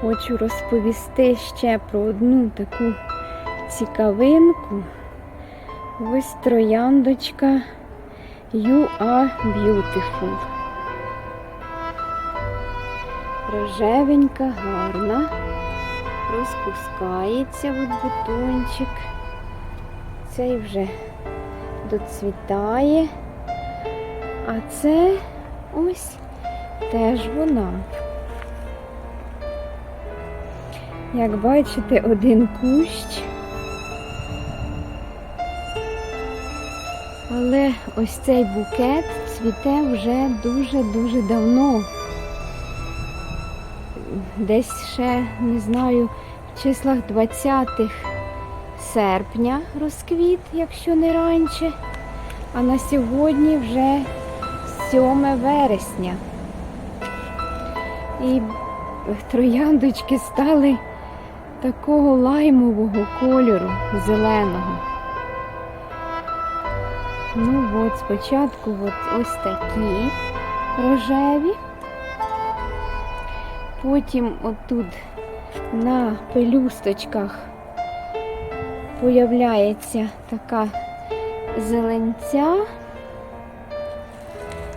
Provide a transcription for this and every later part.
хочу розповісти ще про одну таку цікавинку. Ось трояндочка You are beautiful. Рожевенька, гарна, розпускається от бутончик. Цей вже доцвітає. А це ось теж вона. Як бачите, один кущ. Але ось цей букет цвіте вже дуже-дуже давно. Десь ще, не знаю, в числах 20 серпня розквіт, якщо не раніше. А на сьогодні вже 7 вересня. І трояндочки стали такого лаймового кольору, зеленого. Ну от, спочатку от ось такі рожеві. Потім отут на пелюсточках появляється така зеленця,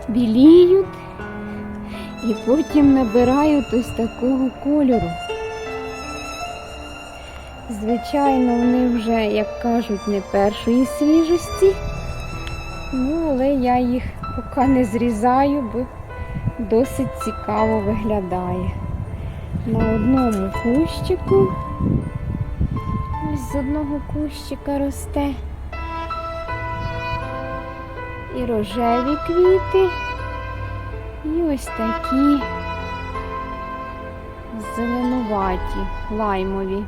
біліють і потім набирають ось такого кольору. Звичайно, вони вже, як кажуть, не першої свіжості. Ну, але я їх поки не зрізаю, бо досить цікаво виглядає. На одному кущику, ось з одного кущика росте. І рожеві квіти, і ось такі зеленуваті, лаймові.